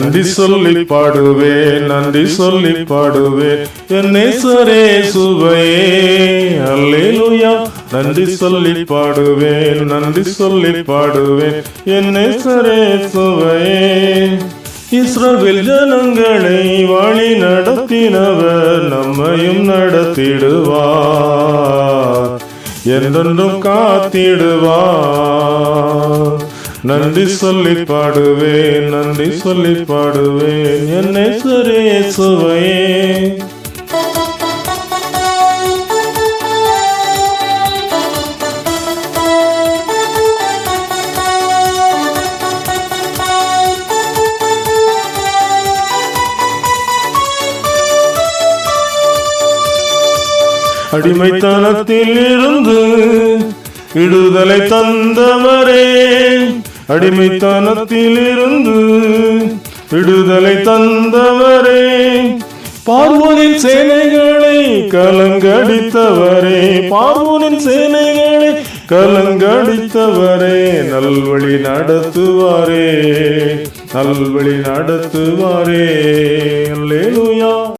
நன்றி சொல்லி பாடுவேன் நன்றி சொல்லி பாடுவேன் என் நேசரே சுவையே. அல்லேலூயா. நன்றி சொல்லி பாடுவேன் நன்றி சொல்லி பாடுவேன் என் நேசரே சுவையே. இஸ்ரவேல் ஜனங்களை வழி நடத்தினவர் நம்மையும் நடத்திடுவார். என்றென்றும் காத்திடுவார். நன்றி சொல்லி பாடுவேன் நன்றி சொல்லி பாடுவேன். என்னை சரே சுவையே. அடிமைத்தனத்தில் இருந்து விடுதலை தந்தவரே. அடிமைத்தனத்திலிருந்து விடுதலை தந்தவரே பார்வோனின் சேனைகளை கலங்கடித்தவரே பார்வோனின் சேனைகளை கலங்கடித்தவரே நல்வழி நடத்துவாரே நல்வழி நடத்துவாரே. அல்லேலூயா.